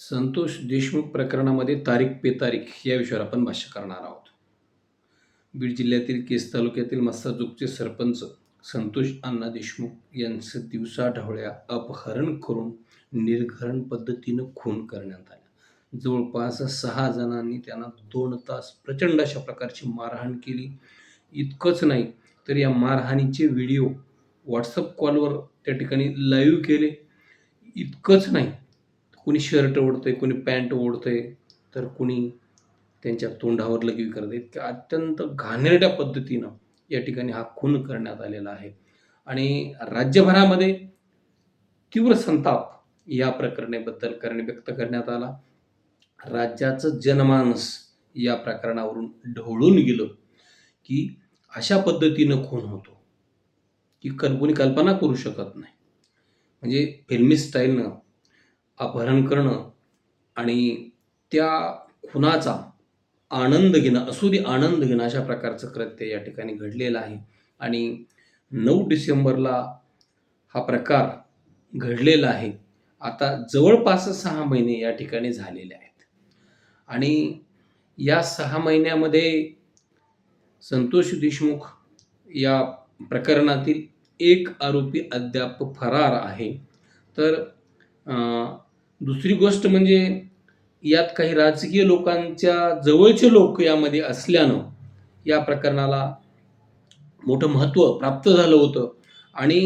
संतोष देशमुख प्रकरणामध्ये तारीख पे तारीख या विषयावर आपण भाष्य करणार आहोत. बीड जिल्ह्यातील केस तालुक्यातील मस्साजोगचे सरपंच संतोष अण्णा देशमुख यांचं दिवसा ढवळ्या अपहरण करून निर्घरण पद्धतीनं खून करण्यात आला. जवळपास सहा जणांनी त्यांना दोन तास प्रचंड अशा प्रकारची मारहाण केली. इतकंच नाही तर या मारहाणीचे व्हिडिओ व्हॉट्सअप कॉलवर त्या ठिकाणी लाईव्ह केले. इतकंच नाही कुणी शर्ट ओढतंय कुणी पॅन्ट ओढतंय तर कुणी त्यांच्या तोंडावर लगी करत इतक्या अत्यंत घाणेरड्या पद्धतीनं या ठिकाणी हा खून करण्यात आलेला आहे. आणि राज्यभरामध्ये तीव्र संताप या प्रकरणाबद्दल करणे व्यक्त करण्यात आला. राज्याचं जनमानस या प्रकरणावरून ढवळून गेलं की अशा पद्धतीनं खून होतो की कल्पनी कोणी कल्पना करू शकत नाही. म्हणजे फिल्मी स्टाईलनं अपहरण करणं आणि त्या खुनाचा आनंद घेणं असू दे आनंद घेणं अशा प्रकारचं कृत्य या ठिकाणी घडलेलं आहे. आणि नऊ डिसेंबरला हा प्रकार घडलेला आहे. आता जवळपास सहा महिने या ठिकाणी झालेले आहेत. आणि या सहा महिन्यामध्ये संतोष देशमुख या प्रकरणातील एक आरोपी अद्याप फरार आहे. तर दुसरी गोष्ट म्हणजे यात काही राजकीय लोकांच्या जवळचे लोक यामध्ये असल्यानं या प्रकरणाला मोठं महत्त्व प्राप्त झालं होतं. आणि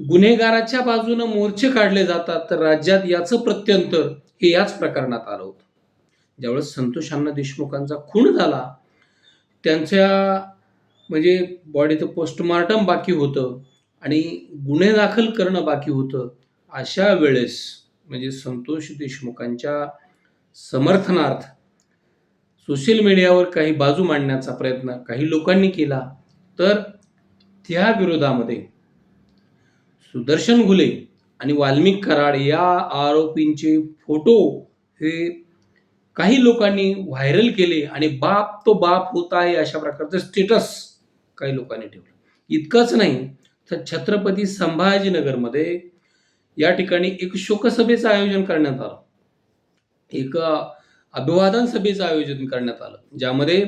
गुन्हेगाराच्या बाजूनं मोर्चे काढले जातात तर राज्यात याचं प्रत्यंतर हे याच प्रकरणात आलं होतं. ज्यावेळेस संतोष अण्णा देशमुखांचा खून झाला त्यांच्या म्हणजे बॉडीचं पोस्टमार्टम बाकी होतं आणि गुन्हे दाखल करणं बाकी होतं अशा वेळेस म्हणजे संतोष देशमुखांच्या समर्थनार्थ सोशल मीडियावर काही बाजू मांडण्याचा प्रयत्न काही लोकांनी केला तर त्या विरोधामध्ये सुदर्शन घुले आणि वाल्मिक कराड या आरोपींचे फोटो हे काही लोकांनी व्हायरल केले आणि बाप तो बाप होत आहे अशा प्रकारचं स्टेटस काही लोकांनी ठेवलं. इतकंच नाही तर छत्रपती संभाजीनगरमध्ये या ठिकाणी एक शोकसभेचं आयोजन करण्यात आलं. एक अभिवादन सभेचं आयोजन करण्यात आलं. ज्यामध्ये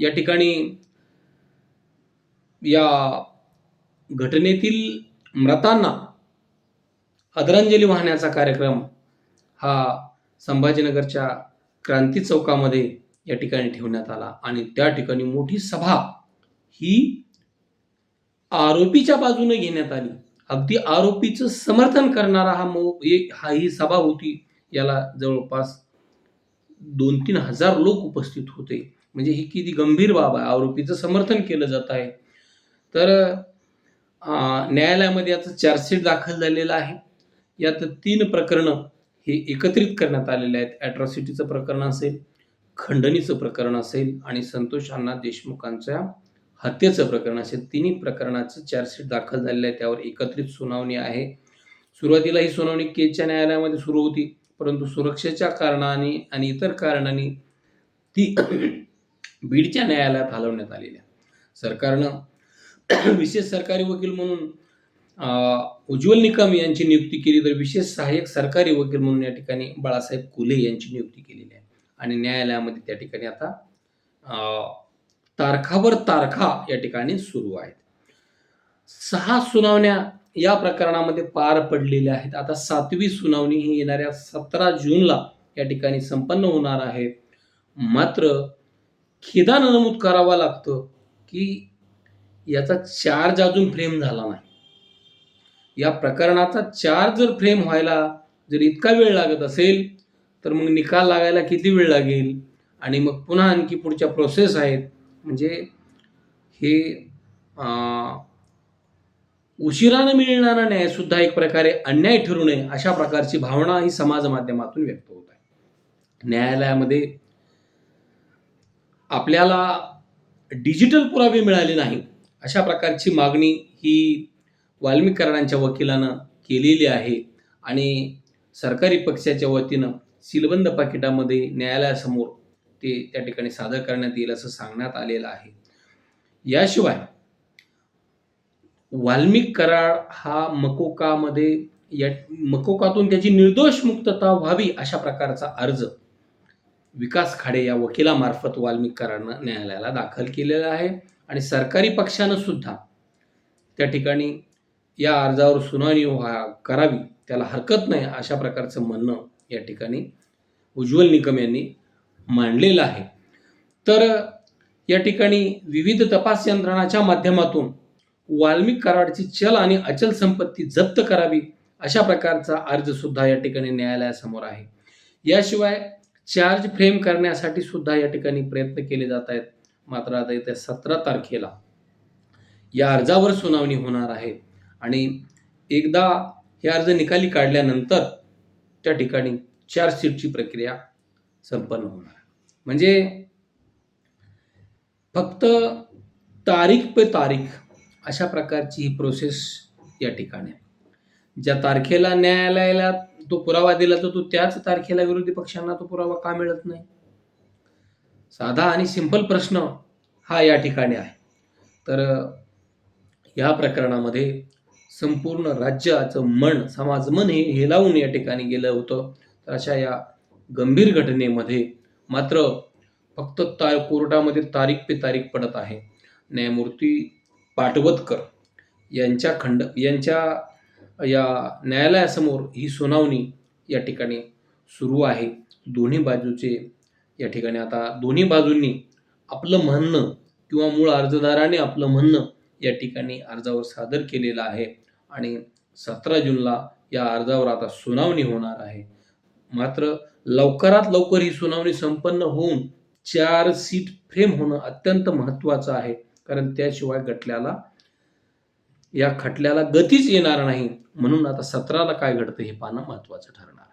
या ठिकाणी या घटनेतील मृतांना आदरांजली वाहण्याचा कार्यक्रम हा संभाजीनगरच्या क्रांती चौकामध्ये या ठिकाणी ठेवण्यात आला. आणि त्या ठिकाणी मोठी सभा ही आरोपीच्या बाजूने घेण्यात आली. अगदी आरोपीचं समर्थन करणारा हा मो एक- हा ही सभा होती याला जवळपास दोन तीन हजार लोक उपस्थित होते. म्हणजे ही किती गंभीर बाब आहे. आरोपीचं समर्थन केलं जात आहे. तर न्यायालयामध्ये याचं चार्जशीट दाखल झालेलं आहे. यात तीन प्रकरणं हे एकत्रित करण्यात आलेले आहेत. ॲट्रॉसिटीचं प्रकरण असेल खंडणीचं प्रकरण असेल आणि संतोष अण्णा देशमुखांच्या हत्येचं प्रकरण असेल तिन्ही प्रकरणाचं चार्जशीट दाखल झालेलं आहे. त्यावर एकत्रित सुनावणी आहे. सुरुवातीला ही सुनावणी केजच्या न्यायालयामध्ये सुरू होती परंतु सुरक्षेच्या कारणाने आणि इतर कारणांनी ती बीडच्या न्यायालयात हलवण्यात आलेली आहे. सरकारनं विशेष सरकारी वकील म्हणून उज्ज्वल निकम यांची नियुक्ती केली तर विशेष सहाय्यक सरकारी वकील म्हणून या ठिकाणी बाळासाहेब कुले यांची नियुक्ती केलेली आहे. आणि न्यायालयामध्ये त्या ठिकाणी आता तारखावर तारखा या ठिकाणी सुरू आहेत. सहा सुनावण्या या प्रकरणामध्ये पार पडलेल्या आहेत. आता सातवी सुनावणी ही येणाऱ्या सतरा जूनला या ठिकाणी संपन्न होणार आहे. मात्र खेदानं नमूद करावं लागतं की याचा चार्ज अजून फ्रेम झाला नाही. या प्रकरणाचा चार्ज जर फ्रेम व्हायला जर इतका वेळ लागत असेल तर मग निकाल लागायला किती वेळ लागेल? आणि मग पुन्हा आणखी पुढच्या प्रोसेस आहेत. म्हणजे हे उशिरानं मिळणारा न्याय सुद्धा एक प्रकारे अन्याय ठरू नये अशा प्रकारची भावना ही समाज माध्यमातून व्यक्त होत आहे. न्यायालयामध्ये आपल्याला डिजिटल पुरावे मिळाले नाही अशा प्रकारची मागणी ही वाल्मिकरणांच्या वकिलानं केलेली आहे आणि सरकारी पक्षाच्या वतीनं सीलबंद पाकिटामध्ये न्यायालयासमोर ते त्या ठिकाणी सादर करण्यात येईल असं सांगण्यात आलेलं आहे. याशिवाय वाल्मिक करार हा मकोकामध्ये या मकोकातून त्याची निर्दोष मुक्तता व्हावी अशा प्रकारचा अर्ज विकास खाडे या वकिलामार्फत वाल्मिक कराडनं न्यायालयाला दाखल केलेला आहे आणि सरकारी पक्षानं सुद्धा त्या ठिकाणी या अर्जावर सुनावणी व्हा करावी त्याला हरकत नाही अशा प्रकारचं म्हणणं या ठिकाणी उज्ज्वल निकम यांनी मांडलेलं आहे. तर या ठिकाणी विविध तपास यंत्रणाच्या माध्यमातून वाल्मिक कराडची चल आणि अचल संपत्ती जप्त करावी अशा प्रकारचा अर्ज सुद्धा या ठिकाणी न्यायालयासमोर आहे. याशिवाय चार्ज फ्रेम करण्यासाठी सुद्धा या ठिकाणी प्रयत्न केले जात आहेत. मात्र आता येत्या सतरा तारखेला या अर्जावर सुनावणी होणार आहे आणि एकदा हे अर्ज निकाली काढल्यानंतर त्या ठिकाणी चार्जशीटची प्रक्रिया संपन्न होणार. म्हणजे फक्त तारीख पे तारीख अशा प्रकारची ही प्रोसेस या ठिकाणी आहे. ज्या तारखेला न्यायालयाला तो पुरावा दिला तर तो त्याच तारखेला विरोधी पक्षांना तो पुरावा का मिळत नाही? साधा आणि सिंपल प्रश्न हा या ठिकाणी आहे. तर या प्रकरणामध्ये संपूर्ण राज्याचं मन समाज मन हे हेलावून या ठिकाणी गेलं होतं. तर अशा या गंभीर घटनेमध्ये मात्र फक्त ता कोर्टामध्ये तारीख पे तारीख पडत आहे. न्यायमूर्ती पाटवतकर यांच्या खंड यांच्या या न्यायालयासमोर ही सुनावणी या ठिकाणी सुरू आहे. दोन्ही बाजूचे या ठिकाणी आता दोन्ही बाजूंनी आपलं म्हणणं किंवा मूळ अर्जदाराने आपलं म्हणणं या ठिकाणी अर्जावर सादर केलेलं आहे आणि सतरा जूनला या अर्जावर आता सुनावणी होणार आहे. मात्र लवकरात लवकर ही सुनावणी संपन्न होऊन चार सीट फ्रेम होणं अत्यंत महत्त्वाचं आहे. कारण त्याशिवाय गटल्याला या खटल्याला गतीच येणार नाही. म्हणून आता सतराला काय घडतं हे पाहणं महत्त्वाचं ठरणार.